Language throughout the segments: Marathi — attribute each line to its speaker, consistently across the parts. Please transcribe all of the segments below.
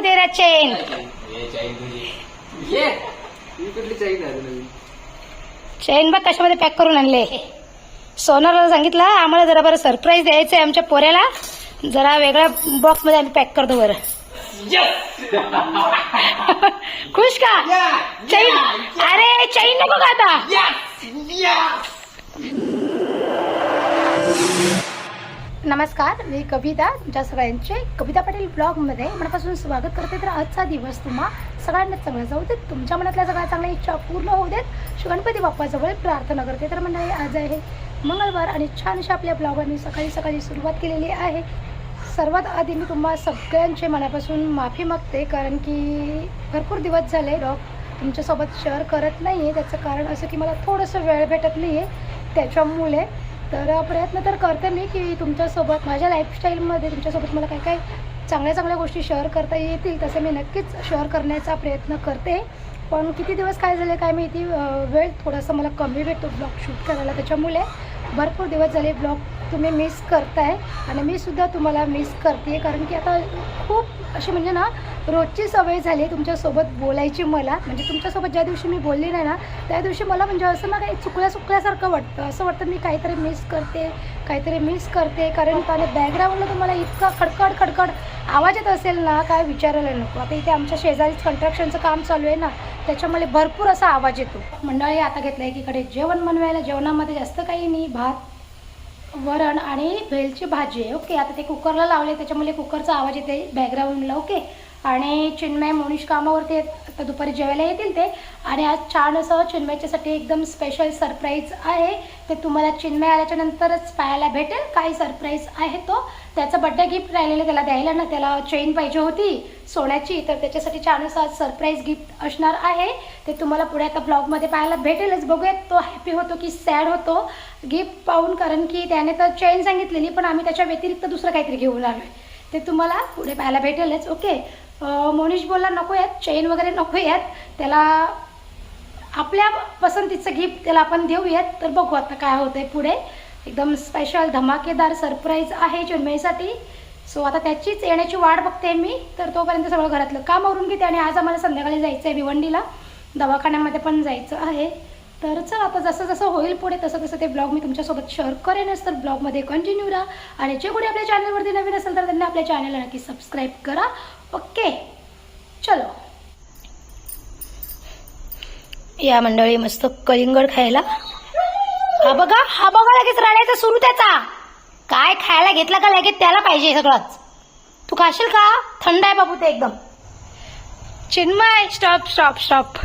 Speaker 1: चेन
Speaker 2: ही कुठली चाईन आहे नवीन?
Speaker 1: चेन बघ कशामध्ये पॅक करून आणले. सोनारला सांगितलं आम्हाला जरा बरं सरप्राईज द्यायचं आहे आमच्या पोऱ्याला. जरा वेगळ्या बॉक्समध्ये आम्ही पॅक करतो बरं. खुश का? चैन अरे चैन नको का आता? नमस्कार मी कविता तुमच्या सगळ्यांचे कविता पाटील ब्लॉगमध्ये मनापासून स्वागत करते. तर आजचा दिवस तुम्हा सगळ्यांनाच चांगला जाऊ देत तुमच्या मनातल्या सगळ्या चांगल्या इच्छा पूर्ण होऊ देत. गणपती बाप्पाजवळ प्रार्थना करते. तर मंडळी आज आहे मंगळवार आणि छान अशा आपल्या ब्लॉगने सकाळी सकाळी सुरुवात केलेली आहे. सर्वात आधी मी तुम्हा सगळ्यांचे मनापासून माफी मागते कारण की भरपूर दिवस झाले ब्लॉग तुमच्यासोबत शेअर करत नाही आहे त्याचं कारण असं की मला थोडंसं वेळ भेटत नाही आहे त्याच्यामुळे तर प्रयत्न तर करते मी की तुमच्यासोबत माझ्या लाईफस्टाईलमध्ये तुमच्यासोबत मला काय काय चांगल्या चांगल्या गोष्टी शेअर करता येतील तसं मी नक्कीच शेअर करण्याचा प्रयत्न करते. पण किती दिवस काय झाले काय माहिती वेळ थोडासा मला कमी भेटतो ब्लॉग शूट करायला. त्याच्यामुळे भरपूर दिवस झाले ब्लॉग तुम्ही मिस करताय आणि मी सुद्धा तुम्हाला मिस करते कारण की आता खूप असे म्हणजे ना रोजची सवय झाली आहे तुमच्यासोबत बोलायची मला. म्हणजे तुमच्यासोबत ज्या दिवशी मी बोलली नाही ना त्या दिवशी मला म्हणजे असं ना काही चुकल्या चुकल्यासारखं वाटतं. असं वाटतं मी काहीतरी मिस करते काहीतरी मिस करते. कारण त्याने बॅकग्राऊंडला तुम्हाला इतका खडखड खडखड आवाज येत असेल ना काय विचारायला नको. आता इथे आमच्या शेजारीच कन्स्ट्रक्शनचं काम चालू आहे ना त्याच्यामुळे भरपूर असा आवाज येतो. मंडळी आता घेतलं एकीकडे जेवण बनवायला. जेवणामध्ये जास्त काही नाही भात वरण आणि भेलची भाजी आहे. ओके आता ते कुकरला लावले त्याच्यामुळे कुकरचा आवाज येते बॅकग्राऊंडला ओके? आणि चिन्मय मोनिश कामावरती आहेत. आता दुपारी जेवायला येतील ते. आणि आज छान असं चिन्मयच्यासाठी एकदम स्पेशल सरप्राईज आहे. ते तुम्हाला चिन्मय आल्याच्यानंतरच पाहायला भेटेल. काय सरप्राईज आहे तो. त्याचा बड्डे गिफ्ट राहिलेलं त्याला द्यायला ना त्याला चेन पाहिजे होती सोन्याची. तर त्याच्यासाठी छान असं आज सरप्राईज गिफ्ट असणार आहे. ते तुम्हाला पुढे आता ब्लॉगमध्ये पाहायला भेटेलच. बघूयात तो हॅपी होतो की सॅड होतो. गिफ्ट पाहून कारण की त्याने तर चेन सांगितलेली पण आम्ही त्याच्या व्यतिरिक्त दुसरं काहीतरी घेऊन आलो आहे ते तुम्हाला पुढे पाहायला भेटेलच. ओके मोनिश बोलला नको आहेत चेन वगैरे नको आहेत त्याला आपल्या पसंतीचं गिफ्ट त्याला आपण देऊयात. तर बघू आता काय होतंय पुढे. एकदम स्पेशल धमाकेदार सरप्राईज आहे चिन्मयसाठी सो आता त्याचीच येण्याची वाट बघते मी. तर तोपर्यंत सगळं घरातलं काम आवरून घेते आणि आज आम्हाला संध्याकाळी जायचं आहे भिवंडीला. दवाखान्यामध्ये पण जायचं आहे. तर चला आता जसं जसं होईल पुढे तसं तसं ते ब्लॉग मी तुमच्यासोबत शेअर करेनच तर ब्लॉगमध्ये कंटिन्यू राहा. आणि जे कोणी आपल्या चॅनलवरती नवीन असेल तर त्यांनी आपल्या चॅनलला नक्की सबस्क्राईब करा. ओके चलो. या मंडळी मस्त कलिंगड खायला. हा बघा हा बघा लगेच राण्याचा सुरू त्याचा. काय खायला घेतला का लगेच त्याला पाहिजे सगळंच. तू खाशील का? थंड आहे बाबू ते एकदम. चिन्मय स्टॉप स्टॉप स्टॉप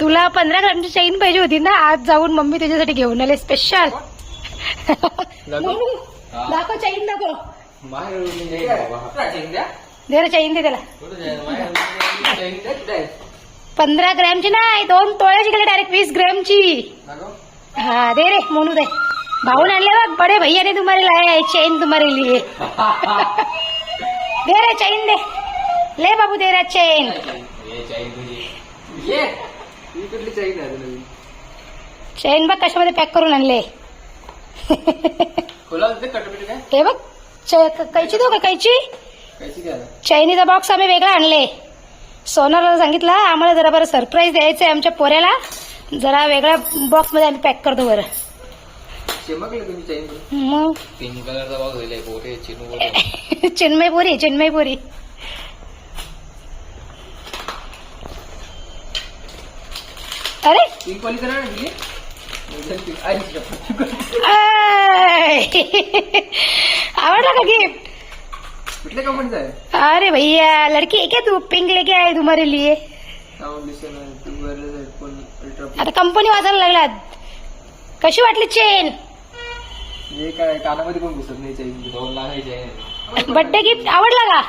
Speaker 1: तुला पंधरा ग्रामची चैन पाहिजे होती ना आज जाऊन मम्मी तुझ्यासाठी घेऊन आले स्पेशल दाखव. चैन दाखव. दे रे चैन दे त्याला. पंधरा ग्रॅमची नाही दोन तोळ्याची गेली डायरेक्ट वीस ग्रॅमची. हाँ दे रे मोनू दे. भाऊन आणले बघ बड़े भैया ने तुम्हारे लाया चेन तुम्हारे लिए. दे रे चेन दे. ले बाबू दे रे चेन.
Speaker 2: ये. ही कुठली चाईन आहे नवीन.
Speaker 1: चेन बघ कशामध्ये पॅक करून आणले.
Speaker 2: खोला ते कटपिट काय?
Speaker 1: हे बघ चे- क- कैची देऊ का कैची?
Speaker 2: कैसी काय?
Speaker 1: चैनीचा बॉक्स आम्ही वेगळा आणले. सोनारला सांगितलं आम्हाला जरा बरं सरप्राईज द्यायचं आहे आमच्या पोऱ्याला. जरा वेगळ्या बॉक्समध्ये आम्ही पॅक करतो बरं.
Speaker 2: चमकले तुम्ही चाईन
Speaker 1: मग?
Speaker 2: पिंक कलरचा बॉक्स दिलाय पोटे चिनू
Speaker 1: चिन्मयपुरी चिन्मयपुरी. आय. आवडला का गिफ्ट
Speaker 2: आहे?
Speaker 1: अरे भैया लड़की है क्या तू? पिंक लेके आए तुम्हारे लिए.
Speaker 2: आहे.
Speaker 1: आता कंपनी वाजायला लागलात. कशी वाटली चेन
Speaker 2: हे काय कानामध्ये पण घुसत नाही चाईन दोन लागायचे
Speaker 1: बर्थडे गिफ्ट आवडला का?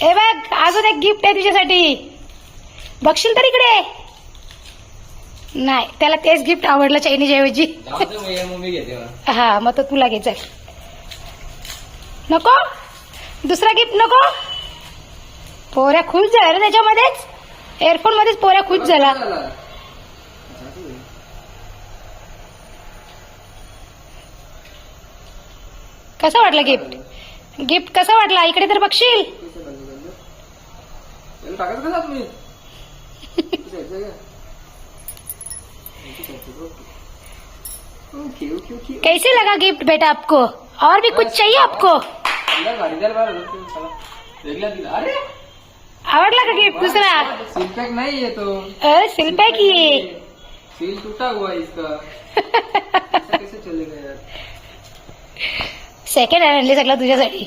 Speaker 1: हे बघ अजून एक गिफ्ट आहे तुझ्यासाठी. बघशील तर इकडे. नाही त्याला तेच गिफ्ट आवडलं चायनीच्या ऐवजी हा मग तो तुला घे चल नको. दुसरा गिफ्ट नको. पोऱ्या खुश झाल्या रे त्याच्यामध्येच. एअरफोन मध्येच पोऱ्या खुश झाला. कसा वाटला गिफ्ट गिफ्ट कसा वाटला? इकडे तर बघशील.
Speaker 2: टाकायचं कसं आतमध्ये? इथे जायचं का? इथे जायचं, ओके. Okay, okay, okay.
Speaker 1: कैसे लगा गिफ्ट बेटा आपको और भी कुछ चाहिए आपको
Speaker 2: दिला भारी द्यायला बरं झालं तुम्ही, चला. वेगळा दिला. अरे
Speaker 1: आवडला का गिफ्ट दुसरा
Speaker 2: सील पैक नहीं है तो
Speaker 1: अरे शिल्पा की
Speaker 2: सील टूटा हुआ है इसका ऐसा कैसे चलेगा यार
Speaker 1: सेकंड हँड आणली सगळा तुझ्यासाठी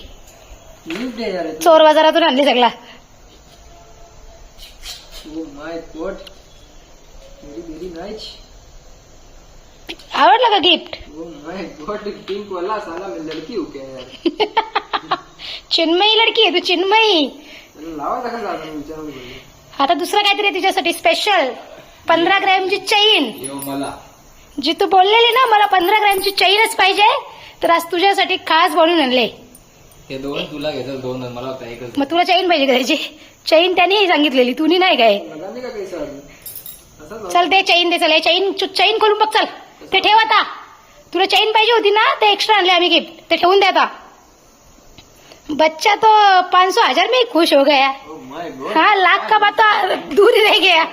Speaker 2: गिफ्ट है यार ये तो.
Speaker 1: चोर बाजारातून आणली सगळा
Speaker 2: Oh my god. Very very nice.
Speaker 1: आवडला का गिफ्ट?
Speaker 2: my god. पिंक वाला साला मैं लड़की हूँ क्या यार?
Speaker 1: चिन्मयी लडकी आहे तू चिन्मयी.
Speaker 2: त्याला लावायचा का जागा विचारून बोलले
Speaker 1: आता दुसरं काहीतरी आहे तुझ्यासाठी स्पेशल पंधरा ग्रॅमची चैन.
Speaker 2: येऊ मला.
Speaker 1: जी तू बोललेली ना मला पंधरा ग्रॅमची चैनच पाहिजे तर आज तुझ्यासाठी खास बनवून आणले.
Speaker 2: हे दोन तुला घेतात दोन मला होता एकच.
Speaker 1: मग तुला चैन पाहिजे का त्याची? चैन त्याने सांगितलेली तुम्ही नाही काय?
Speaker 2: लगाने का कैसा अभी असं
Speaker 1: चल ते चैन दे चल हे चैन चैन खोलून बघ चल. ते ठेव आता. तुला चैन पाहिजे होती ना ते एक्स्ट्रा आणले आम्ही गिफ्ट ते ठेवून दे आता. बच्चा तो पाँच सौ हज़ार में खुश हो गया.
Speaker 2: ओ माय गॉड
Speaker 1: हाँ लाख का बात तो दूर ही रह गया.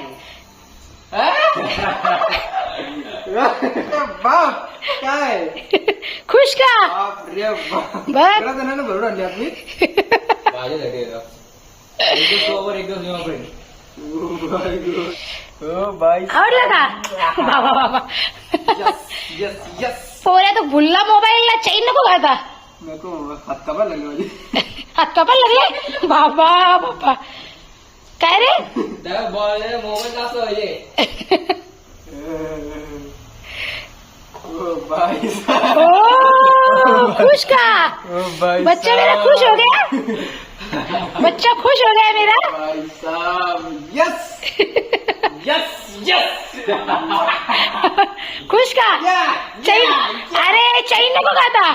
Speaker 2: बाप काय?
Speaker 1: खुश का?
Speaker 2: बाप
Speaker 1: आवडलं का? बाबा बाबा
Speaker 2: यस यस यस
Speaker 1: पोऱ्या तो भुल्ला मोबाईलला चैन नको
Speaker 2: नको हात कपा लागले माझे.
Speaker 1: हात कपाल लागले? बाबा बाबा. काय रे?
Speaker 2: मोबाईल
Speaker 1: खुश का? बच्चा मेरा खुश हो गया? बच्चा खुश हो गया मेरा।
Speaker 2: यस यस यस
Speaker 1: खुश का? चैन अरे चैन नको का आता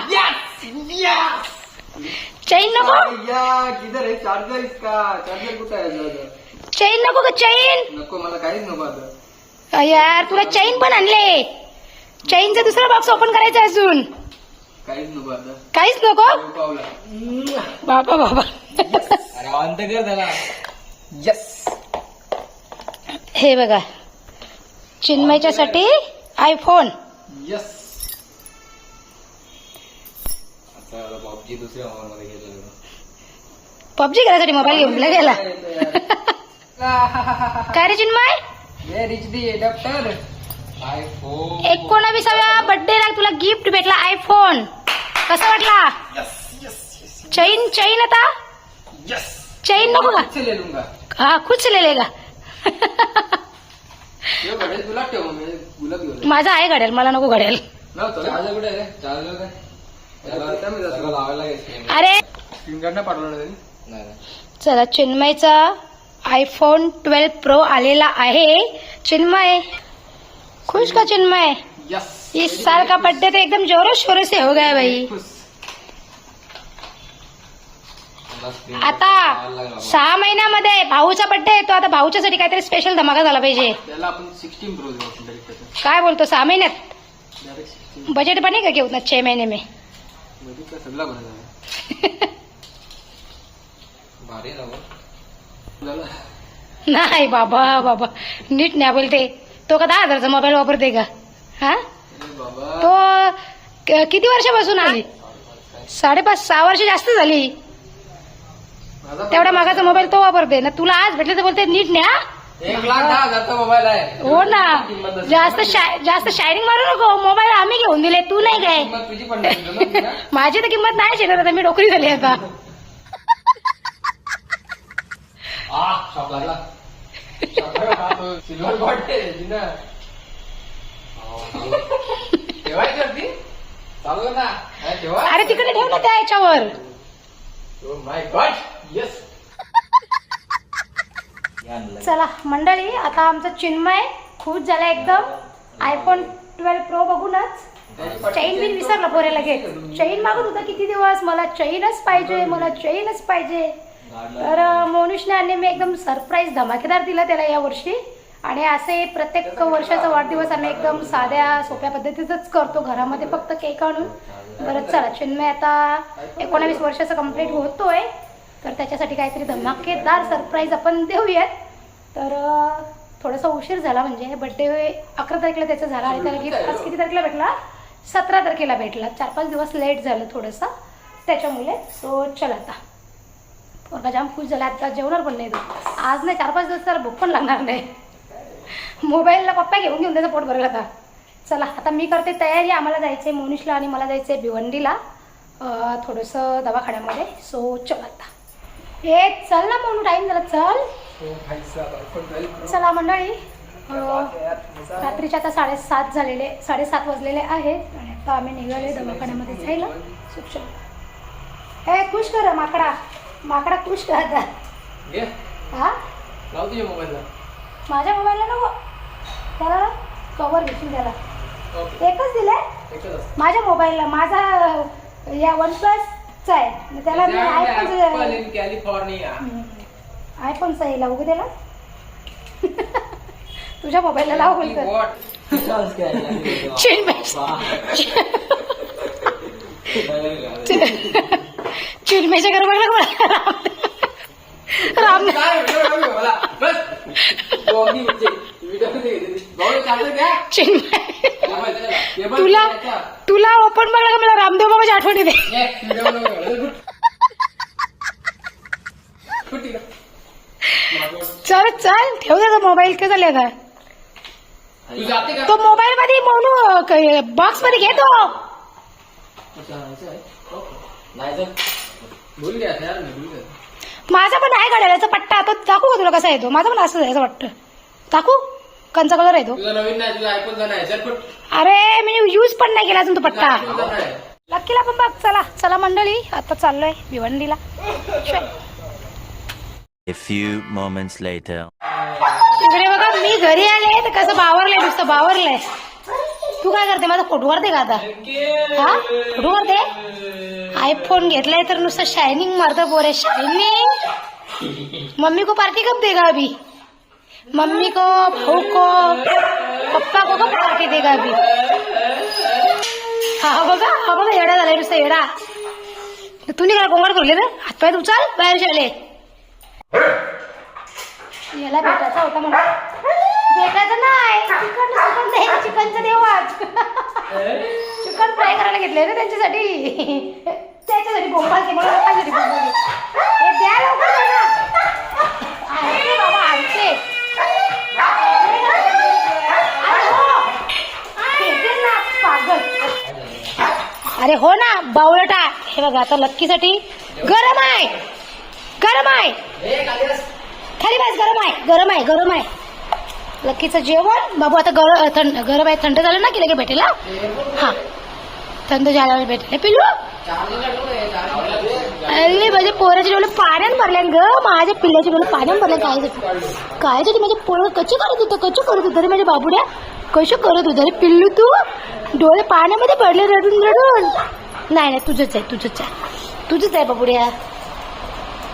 Speaker 1: चैन नको
Speaker 2: किधर आहे चार्जर इसका। चार्जर कुठं आहे?
Speaker 1: चैन नको का चैन।
Speaker 2: नको मला काहीच नको आता।
Speaker 1: यार तुला चैन पण आणले. चैनचा दुसरा बॉक्स ओपन करायचा अजून.
Speaker 2: काहीच नको आता.
Speaker 1: काहीच नको?
Speaker 2: पावला
Speaker 1: बाबा बाबा.
Speaker 2: अरे तर कर त्याला. यस
Speaker 1: हे बघा. चिन्मयच्यासाठी आयफोन
Speaker 2: यस आता पबजी दुसऱ्या मोबाईल मध्ये गेलेलो
Speaker 1: पबजी करायसाठी मोबाईल घेऊन गेला काय रे चिन्मय?
Speaker 2: is the adapter?
Speaker 1: एकोणावीसाव्या बर्थडेला तुला गिफ्ट भेटला आयफोन कसा वाटला? चैन चैन आता. चैन नको का?
Speaker 2: ले
Speaker 1: हा खुश लेलेगा
Speaker 2: ये घडेल तुला ठेव मी गुलाब घेऊन
Speaker 1: माझा आहे घडेल मला नको
Speaker 2: घ्यायचं
Speaker 1: अरे! चला चिन्मयचा आयफोन ट्वेल्व प्रो आलेला आहे. चिन्मय! खुश का चिन्मय?
Speaker 2: यस
Speaker 1: इस साल का बर्थडे तो एकदम जोरों शोरों से हो गया भाई। आता सहा महिन्यामध्ये भाऊचा बर्थडे येतो आता भाऊच्यासाठी काहीतरी स्पेशल धमाका झाला पाहिजे. काय बोलतो सहा महिन्यात? बजट बनेगा क्या उतना छह महीने में
Speaker 2: का ना
Speaker 1: नाही बाबा बाबा. नीट नाही बोलते. तो का दहा हजारचा मोबाईल वापरते का? हा? तो किती वर्षापासून आली? साडेपाच सहा वर्ष जास्त झाली.
Speaker 2: माझा
Speaker 1: तेवढा मागाचा मोबाईल तो वापरते ना तुला आज भेटले तर बोलते नीट न्या.
Speaker 2: एक लाख दहा हजारचा मोबाईल आहे.
Speaker 1: हो ना. जास्त शा- जास्त शायनिंग मारू नको. मोबाईल आम्ही घेऊन दिले तू नाही काय
Speaker 2: किंमत तुझी पण नाही जमत ना?
Speaker 1: माझी तर किंमत नाही शिकत आता मी डोकरी झाली आता.
Speaker 2: आ, शॉप लागला. सिल्वर ना ठेवायची होती चालू ना ठेवा
Speaker 1: अरे तिकडे ठेव ना त्या याच्यावर
Speaker 2: माय गॉड येस
Speaker 1: चला मंडळी आता आमचा चिन्मय खुश झाला एकदम. आयफोन ट्वेल्व प्रो बघूनच. चैन बिन विसरला पोरे लगेच चैन मागत होता किती दिवस? मला चैनच पाहिजे मला चैनच पाहिजे. तर मोनुष आणि मी एकदम सरप्राईज धमाकेदार दिला त्याला या वर्षी. आणि असे प्रत्येक वर्षाचा वाढदिवस आम्ही एकदम साध्या सोप्या पद्धतीतच करतो. घरामध्ये फक्त केक आणून. बरं चला चिन्मय आता एकोणावीस वर्षाचा कंप्लीट होतोय. तर त्याच्यासाठी काहीतरी धमाकेदार सरप्राईज आपण देऊयात. तर थोडासा उशीर झाला म्हणजे बड्डे अकरा तारखेला त्याचा झाला आणि त्याला गिफ्ट आज किती तारखेला भेटला? सतरा तारखेला भेटला. चार पाच दिवस लेट झालं थोडंसं. त्याच्यामुळे सो चल आता. पोरगा जाम खुश झाला आता जेवणार पण नाही तो. आज नाही चार पाच दिवस त्याला भूक पण लागणार नाही. मोबाईलला पप्पा घेऊन घेऊन त्याचं पोट भरेल आता. चला आता मी करते तयारी आम्हाला जायचं आहे मोनिशला आणि मला जायचं आहे भिवंडीला थोडंसं दवाखान्यामध्ये. सो चल आता. ए चल ना मोनू टाईम झाला चल. चला मंडळी रात्रीचे आता साडेसात झालेले साडेसात वाजलेले आहेत. आणि आता आम्ही निघाले दवाखान्यामध्ये. जायला सुक्षम ए खुश कर माकडा. माकडा खुश कर आता
Speaker 2: घे
Speaker 1: हा?
Speaker 2: लाव तुझ्या मोबाईलला
Speaker 1: माझ्या मोबाईलला नको. त्याला कवर घेशील त्याला.
Speaker 2: ओके.
Speaker 1: एकच दिलंय?
Speaker 2: एकच असतं.
Speaker 1: माझ्या मोबाईलला माझा या वन प्लसचा आहे. मग त्याला मी
Speaker 2: ऍपल
Speaker 1: आयफोनचं
Speaker 2: इन कॅलिफोर्निया
Speaker 1: आयफोनचा आहे. लावू त्याला? तुझ्या मोबाईलला लाव बोलतो
Speaker 2: What?
Speaker 1: राम
Speaker 2: काय व्हिडिओ बनवू मला? म्हणजे?
Speaker 1: चिन्मय
Speaker 2: त्याला. हे बघ,
Speaker 1: तुला. तुला ओपन बघला का मला? रामदेव बाबाची आठवण येते. चल चल. ठेव त्याचा मोबाईल काय झाले आता.
Speaker 2: तो
Speaker 1: मोबाईल मध्ये म्हणून बॉक्समध्ये घेतो
Speaker 2: भूल गया था यार मी भूल गया था.
Speaker 1: माझा पण आहे गाड्याचा पट्टा तो दाखवू का तुला कसा आहे तो माझा पण असं असं वाटतं दाखवू कंचा कलर आहे तो
Speaker 2: तुझा नवीन नाही तुझा
Speaker 1: अरे मी यूज पण नाही केला अजून तो पट्टा
Speaker 2: नाही.
Speaker 1: लक्कीला पण बघ चला चला मंडळी आता चाललोय भिवंडीला चल.
Speaker 3: A few moments later.
Speaker 1: इकडे बघा मी घरी आले तर कसं बावरलंय नुसतं बावरलंय तू काय करते? माझा फोटो करते का आता? हा? फोटो करते आयफोन घेतलाय तर नुसतं शायनिंग मारतं बोरे शायनिंग मम्मी को पार्टी कब देगा अभी? मम्मी को भाऊ को पप्पा को कब पार्टी देगा अभी? हा बघा हा बघा येडा झालाय नुसतं येडा. तू काय कोंगड करले रे हातपाय उचाल बाहेर शाले. याला भेटायचा होता म्हणून. भेटायचं नाही. चिकन चिकन द्यायचं चिकनचं देऊ आज चिकन फ्राय करायला घेतलंय ना त्यांच्यासाठी. त्याच्यासाठी बोंबाल ते मला लोकांसाठी बोंबाल हे द्या लवकर त्यांना. आणते बाबा आणते अरे हो. ना पागल. अरे हो ना बावळटा. हे बघा आता लक्कीसाठी गरम आहे. गरम आहे.
Speaker 2: ए, खाली बस.
Speaker 1: खाली बस गरम आहे. गरम आहे गरम आहे. लक्कीचं जेवण? बाबू आता गर थंड गरम आहे थंड झालं ना की लगे भेटेल हा? थंड झाल्यावर भेटेल. पिल्लू? अरे माझ्या पोराच्या डोळे पाण्यात भरले ग माझ्या पिल्ल्याचे डोळे पाण्यात भरले काय काय साठी पोरं कसे करत होतं कसे करत होतं रे माझ्या बाबुड्या? कसे करत होतं रे पिल्लू तू? डोळे पाण्यामध्ये पडले रडून रडून. नाही नाही तुझंच आहे तुझंच आहे. तुझंच आहे बाबुड्या.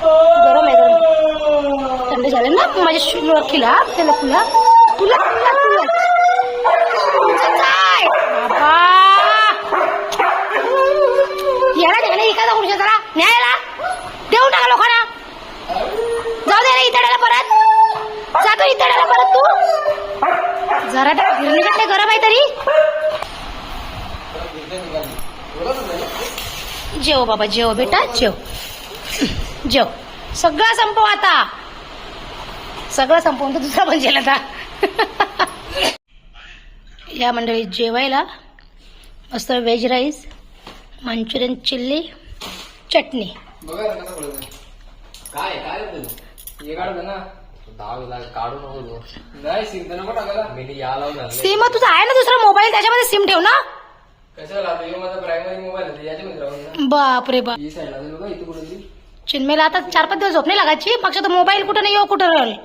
Speaker 1: गरम आहे गरम. थंड झालं ना माझ्या शु- लकीला त्याला फुला तुला तुला तुला. याला एखादा खुर्च्या जरा. न्यायला. देऊ नका लोकांना. जाऊ दे इतड्याला परत. जातो इतड्याला परत तू. जरा त्या गिरणीच्यातले गरम आहे तरी. जेव बाबा जेव बेटा जेव. जेव. सगळं संपव आता. सगळं संपवून तर दुसरा पण जेल आता. या मंडळीत जेवायला मस्त व्हेज राईस मंचुरियन चिल्ली चटणी.
Speaker 2: हे
Speaker 1: सिम तुझा आहे ना दुसरा मोबाईल त्याच्यामध्ये सिम ठेव ना.
Speaker 2: कशाला? आता माझा प्रायमरी मोबाईल आहे याच्यामध्ये राहून ना
Speaker 1: बाप. चिन्मेला आता चार पाच दिवस झोप नाही लागायची. पक्ष तर मोबाईल कुठं नाही येऊ कुठं? राहील